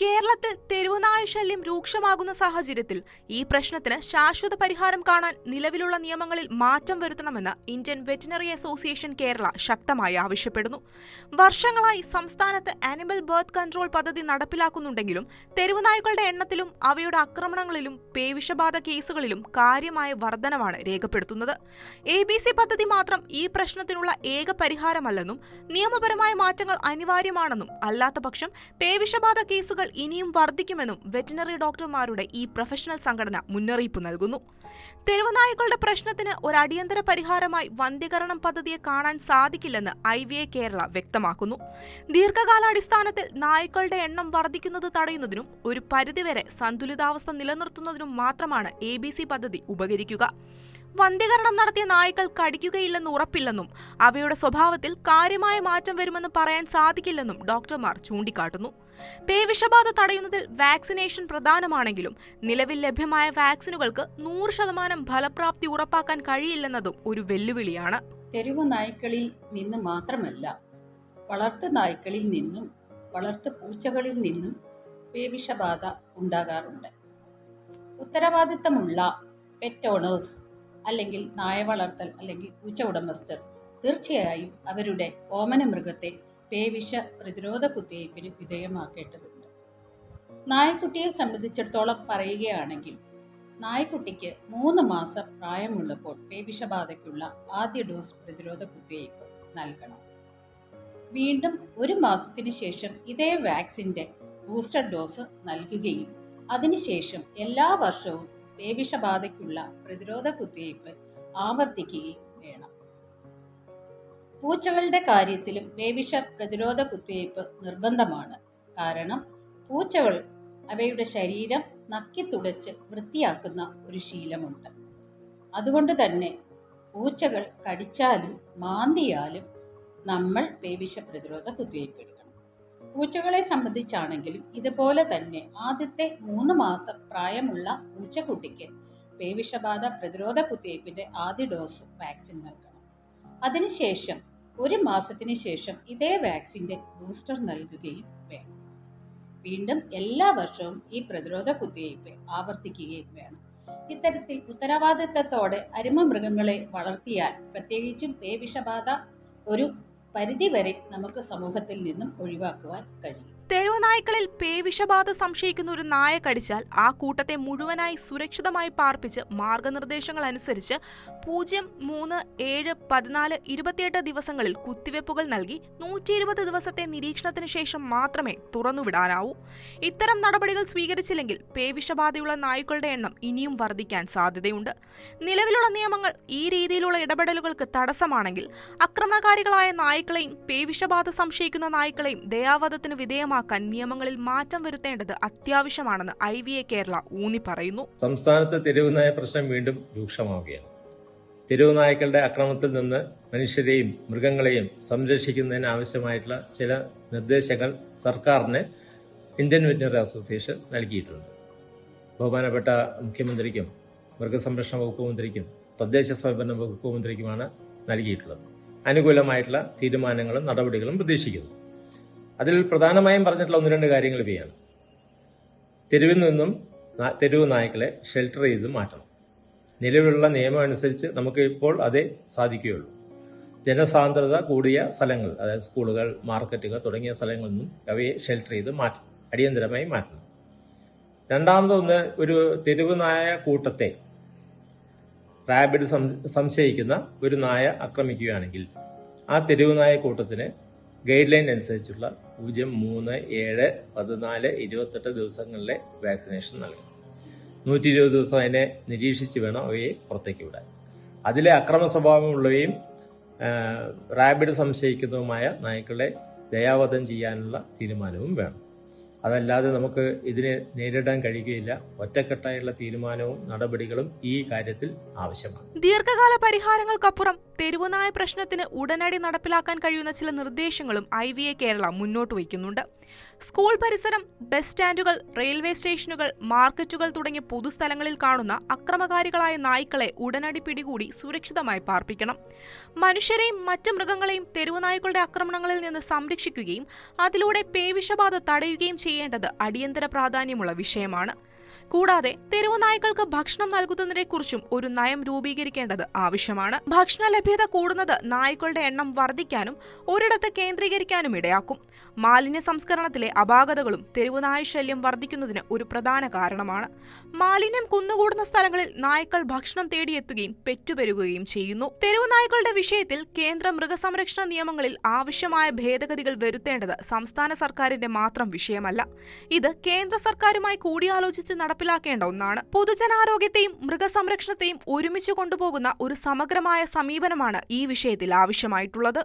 കേരളത്തിൽ തെരുവുനായ ശല്യം രൂക്ഷമാകുന്ന സാഹചര്യത്തിൽ ഈ പ്രശ്നത്തിന് ശാശ്വത പരിഹാരം കാണാൻ നിലവിലുള്ള നിയമങ്ങളിൽ മാറ്റം വരുത്തണമെന്ന് ഇന്ത്യൻ വെറ്റിനറി അസോസിയേഷൻ കേരള ശക്തമായി ആവശ്യപ്പെടുന്നു. വർഷങ്ങളായി സംസ്ഥാനത്ത് ആനിമൽ ബർത്ത് കൺട്രോൾ പദ്ധതി നടപ്പിലാക്കുന്നുണ്ടെങ്കിലും തെരുവുനായ്ക്കളുടെ എണ്ണത്തിലും അവയുടെ ആക്രമണങ്ങളിലും പേവിഷബാധ കേസുകളിലും കാര്യമായ വർധനവാണ് രേഖപ്പെടുത്തുന്നത്. എ ബി സി പദ്ധതി മാത്രം ഈ പ്രശ്നത്തിനുള്ള ഏക പരിഹാരമല്ലെന്നും നിയമപരമായ മാറ്റങ്ങൾ അനിവാര്യമാണെന്നും അല്ലാത്തപക്ഷം പേവിഷബാധ കേസുകൾ ഇനിയും വർദ്ധിക്കുമെന്നും വെറ്റിനറി ഡോക്ടർമാരുടെ ഈ പ്രൊഫഷണൽ സംഘടന മുന്നറിയിപ്പ് നൽകുന്നു. തെരുവുനായ്ക്കളുടെ പ്രശ്നത്തിന് ഒരു അടിയന്തര പരിഹാരമായി വന്ധ്യകരണം പദ്ധതിയെ കാണാൻ സാധിക്കില്ലെന്ന് ഐ വി എ കേരള വ്യക്തമാക്കുന്നു. ദീർഘകാലാടിസ്ഥാനത്തിൽ നായ്ക്കളുടെ എണ്ണം വർദ്ധിക്കുന്നത് തടയുന്നതിനും ഒരു പരിധിവരെ സന്തുലിതാവസ്ഥ നിലനിർത്തുന്നതിനും മാത്രമാണ് എ പദ്ധതി ഉപകരിക്കുക. വന്ധ്യകരണം നടത്തിയ നായ്ക്കൾ കടിക്കുകയില്ലെന്ന് ഉറപ്പില്ലെന്നും അവയുടെ സ്വഭാവത്തിൽ കാര്യമായ മാറ്റം വരുമെന്ന് പറയാൻ സാധിക്കില്ലെന്നും ഡോക്ടർമാർ ചൂണ്ടിക്കാട്ടുന്നു. പേവിഷബാധ തടയുന്നതിൽ വാക്സിനേഷൻ പ്രധാനമാണെങ്കിലും നിലവിൽ ലഭ്യമായ വാക്സിനുകൾക്ക് നൂറ് ശതമാനം ഫലപ്രാപ്തി ഉറപ്പാക്കാൻ കഴിയില്ലെന്നതും ഒരു വെല്ലുവിളിയാണ്. തെരുവ് നായ്ക്കളിൽ നിന്ന് മാത്രമല്ല വളർത്തു നായ്ക്കളിൽ നിന്നും വളർത്തു പൂച്ചകളിൽ നിന്നും പേവിഷബാധ ഉണ്ടാകാറുണ്ട്. ഉത്തരവാദിത്തമുള്ള പെറ്റ് ഓണേഴ്സ് അല്ലെങ്കിൽ നായ വളർത്തൽ അല്ലെങ്കിൽ പൂച്ച ഉടമസ്ഥർ തീർച്ചയായും അവരുടെ ഓമന മൃഗത്തെ പേവിഷ പ്രതിരോധ കുത്തിവയ്പ്പിന് വിധേയമാക്കേണ്ടതുണ്ട്. നായക്കുട്ടിയെ സംബന്ധിച്ചിടത്തോളം പറയുകയാണെങ്കിൽ നായക്കുട്ടിക്ക് മൂന്ന് മാസം പ്രായമുള്ളപ്പോൾ പേവിഷബാധയ്ക്കുള്ള ആദ്യ ഡോസ് പ്രതിരോധ കുത്തിവയ്പ് നൽകണം. വീണ്ടും ഒരു മാസത്തിന് ശേഷം ഇതേ വാക്സിന്റെ ബൂസ്റ്റർ ഡോസ് നൽകുകയും അതിനുശേഷം എല്ലാ വർഷവും പേവിഷബാധയ്ക്കുള്ള പ്രതിരോധ കുത്തിവയ്പ് ആവർത്തിക്കുകയും വേണം. പൂച്ചകളുടെ കാര്യത്തിലും പേവിഷ പ്രതിരോധ കുത്തിവയ്പ് നിർബന്ധമാണ്. കാരണം പൂച്ചകൾ അവയുടെ ശരീരം നക്കി തുടച്ച് വൃത്തിയാക്കുന്ന ഒരു ശീലമുണ്ട്. അതുകൊണ്ട് തന്നെ പൂച്ചകൾ കടിച്ചാലും മാന്തിയാലും നമ്മൾ പേവിഷ പ്രതിരോധ കുത്തിവയ്പ് എടുക്കണം. പൂച്ചകളെ സംബന്ധിച്ചാണെങ്കിലും ഇതുപോലെ തന്നെ ആദ്യത്തെ മൂന്ന് മാസം പ്രായമുള്ള പൂച്ചക്കുട്ടിക്ക് പേവിഷബാധ പ്രതിരോധ കുത്തിവയ്പ്പിന്റെ ആദ്യ ഡോസ് വാക്സിൻ നൽകണം. അതിനുശേഷം ഒരു മാസത്തിന് ശേഷം ഇതേ വാക്സിന്റെ ബൂസ്റ്റർ നൽകുകയും വേണം. വീണ്ടും എല്ലാ വർഷവും ഈ പ്രതിരോധ കുത്തിവയ്പ്പ് ആവർത്തിക്കുകയും വേണം. ഇത്തരത്തിൽ ഉത്തരവാദിത്തത്തോടെ അരുമ മൃഗങ്ങളെ വളർത്തിയാൽ പ്രത്യേകിച്ചും പേവിഷബാധ ഒരു പരിധിവരെ നമുക്ക് സമൂഹത്തിൽ നിന്നും ഒഴിവാക്കുവാൻ കഴിയും. തെരുവുനായ്ക്കളിൽ പേവിഷബാധ സംശയിക്കുന്ന ഒരു നായ കടിച്ചാൽ ആ കൂട്ടത്തെ മുഴുവനായി സുരക്ഷിതമായി പാർപ്പിച്ച് മാർഗനിർദ്ദേശങ്ങൾ അനുസരിച്ച് പൂജ്യം മൂന്ന് ഏഴ് പതിനാല് ഇരുപത്തിയെട്ട് ദിവസങ്ങളിൽ കുത്തിവെപ്പുകൾ നൽകി നൂറ്റി ഇരുപത് ദിവസത്തെ നിരീക്ഷണത്തിന് ശേഷം മാത്രമേ തുറന്നുവിടാനാവൂ. ഇത്തരം നടപടികൾ സ്വീകരിച്ചില്ലെങ്കിൽ പേവിഷബാധയുള്ള നായ്ക്കളുടെ എണ്ണം ഇനിയും വർദ്ധിക്കാൻ സാധ്യതയുണ്ട്. നിലവിലുള്ള നിയമങ്ങൾ ഈ രീതിയിലുള്ള ഇടപെടലുകൾക്ക് തടസ്സമാണെങ്കിൽ അക്രമണകാരികളായ നായ്ക്കളെയും പേവിഷബാധ സംശയിക്കുന്ന നായ്ക്കളെയും ദയാവധത്തിന് വിധേയമാക്കാൻ നിയമങ്ങളിൽ മാറ്റം വരുത്തേണ്ടത് അത്യാവശ്യമാണെന്ന് ഐ വി എ കേരള ഊന്നി പറയുന്നു. സംസ്ഥാനത്ത് തെരുവുനായ പ്രശ്നം വീണ്ടും രൂക്ഷമാവുകയാണ്. തെരുവുനായ്ക്കളുടെ അക്രമത്തിൽ നിന്ന് മനുഷ്യരെയും മൃഗങ്ങളെയും സംരക്ഷിക്കുന്നതിന് ആവശ്യമായിട്ടുള്ള ചില നിർദ്ദേശങ്ങൾ സർക്കാരിന് ഇന്ത്യൻ വെറ്റിനറി അസോസിയേഷൻ നൽകിയിട്ടുണ്ട്. ബഹുമാനപ്പെട്ട മുഖ്യമന്ത്രിക്കും മൃഗസംരക്ഷണ വകുപ്പ് മന്ത്രിക്കും തദ്ദേശ സ്വയംഭരണ വകുപ്പ് മന്ത്രിക്കുമാണ് നൽകിയിട്ടുള്ളത്. അനുകൂലമായിട്ടുള്ള തീരുമാനങ്ങളും നടപടികളും പ്രതീക്ഷിക്കുന്നു. അതിൽ പ്രധാനമായും പറഞ്ഞിട്ടുള്ള ഒന്ന് രണ്ട് കാര്യങ്ങൾ ഇവയാണ്. തെരുവിൽ നിന്നും തെരുവ് നായ്ക്കളെ ഷെൽട്ടർ ചെയ്ത് മാറ്റണം. നിലവിലുള്ള നിയമം അനുസരിച്ച് നമുക്ക് ഇപ്പോൾ അതേ സാധിക്കുകയുള്ളൂ. ജനസാന്ദ്രത കൂടിയ സ്ഥലങ്ങൾ അതായത് സ്കൂളുകൾ മാർക്കറ്റുകൾ തുടങ്ങിയ സ്ഥലങ്ങളിൽ നിന്നും അവയെ ഷെൽട്ടർ ചെയ്ത് മാറ്റണം അടിയന്തരമായി മാറ്റണം. രണ്ടാമതൊന്ന് ഒരു തെരുവ് നായ കൂട്ടത്തെ റാബിഡ് സംശയിക്കുന്ന ഒരു നായ ആക്രമിക്കുകയാണെങ്കിൽ ആ തെരുവ് നായ കൂട്ടത്തിന് ഗൈഡ് ലൈൻ അനുസരിച്ചുള്ള പൂജ്യം മൂന്ന് ഏഴ് പതിനാല് ഇരുപത്തെട്ട് ദിവസങ്ങളിലെ വാക്സിനേഷൻ നൽകണം. നൂറ്റി ഇരുപത് ദിവസം അതിനെ നിരീക്ഷിച്ച് വേണം അവയെ പുറത്തേക്ക് വിടാൻ. അതിലെ അക്രമ സ്വഭാവമുള്ളവയും റാബിഡ് സംശയിക്കുന്നതുമായ നായ്ക്കളെ ദയാവധം ചെയ്യാനുള്ള തീരുമാനവും വേണം. അതല്ലാതെ നമുക്ക് ഇതിനെ നേരിടാൻ കഴിയുകയില്ല. ഒറ്റക്കെട്ടായുള്ള തീരുമാനവും നടപടികളും ഈ കാര്യത്തിൽ ആവശ്യമാണ്. ദീർഘകാല പരിഹാരങ്ങൾക്കപ്പുറം തെരുവുനായ പ്രശ്നത്തിന് ഉടനടി നടപ്പിലാക്കാൻ കഴിയുന്ന ചില നിർദ്ദേശങ്ങളും ഐ കേരള മുന്നോട്ട് വയ്ക്കുന്നുണ്ട്. സ്കൂൾ പരിസരം ബസ് സ്റ്റാൻഡുകൾ റെയിൽവേ സ്റ്റേഷനുകൾ മാർക്കറ്റുകൾ തുടങ്ങിയ പൊതുസ്ഥലങ്ങളിൽ കാണുന്ന അക്രമകാരികളായ നായ്ക്കളെ ഉടനടി പിടികൂടി സുരക്ഷിതമായി പാർപ്പിക്കണം. മനുഷ്യരെയും മറ്റു മൃഗങ്ങളെയും തെരുവ് നായ്ക്കളുടെ ആക്രമണങ്ങളിൽ നിന്ന് സംരക്ഷിക്കുകയും അതിലൂടെ പേവിഷബാധ തടയുകയും ചെയ്യേണ്ടത് അടിയന്തര പ്രാധാന്യമുള്ള വിഷയമാണ്. കൂടാതെ തെരുവ് നായ്ക്കൾക്ക് ഭക്ഷണം നൽകുന്നതിനെക്കുറിച്ചും ഒരു നയം രൂപീകരിക്കേണ്ടത് ആവശ്യമാണ്. ഭക്ഷണ ലഭ്യത കൂടുന്നത് നായ്ക്കളുടെ എണ്ണം വർദ്ധിക്കാനും ഒരിടത്ത് കേന്ദ്രീകരിക്കാനും ഇടയാക്കും. മാലിന്യ സംസ്കരണത്തിലെ അപാകതകളും തെരുവ് ശല്യം വർദ്ധിക്കുന്നതിന് ഒരു പ്രധാന കാരണമാണ്. മാലിന്യം കുന്നുകൂടുന്ന സ്ഥലങ്ങളിൽ നായ്ക്കൾ ഭക്ഷണം തേടിയെത്തുകയും പെറ്റുപെരുകുകയും ചെയ്യുന്നു. തെരുവ് നായ്ക്കളുടെ വിഷയത്തിൽ കേന്ദ്ര മൃഗസംരക്ഷണ നിയമങ്ങളിൽ ആവശ്യമായ ഭേദഗതികൾ വരുത്തേണ്ടത് സംസ്ഥാന സർക്കാരിന്റെ മാത്രം വിഷയമല്ല. ഇത് കേന്ദ്ര സർക്കാരുമായി കൂടിയാലോചിച്ച് നടപ്പിലാക്കേണ്ട ഒന്നാണ്. പൊതുജനാരോഗ്യത്തെയും മൃഗസംരക്ഷണത്തെയും ഒരുമിച്ച് കൊണ്ടുപോകുന്ന ഒരു സമഗ്രമായ സമീപനമാണ് ഈ വിഷയത്തിൽ ആവശ്യമായിട്ടുള്ളത്.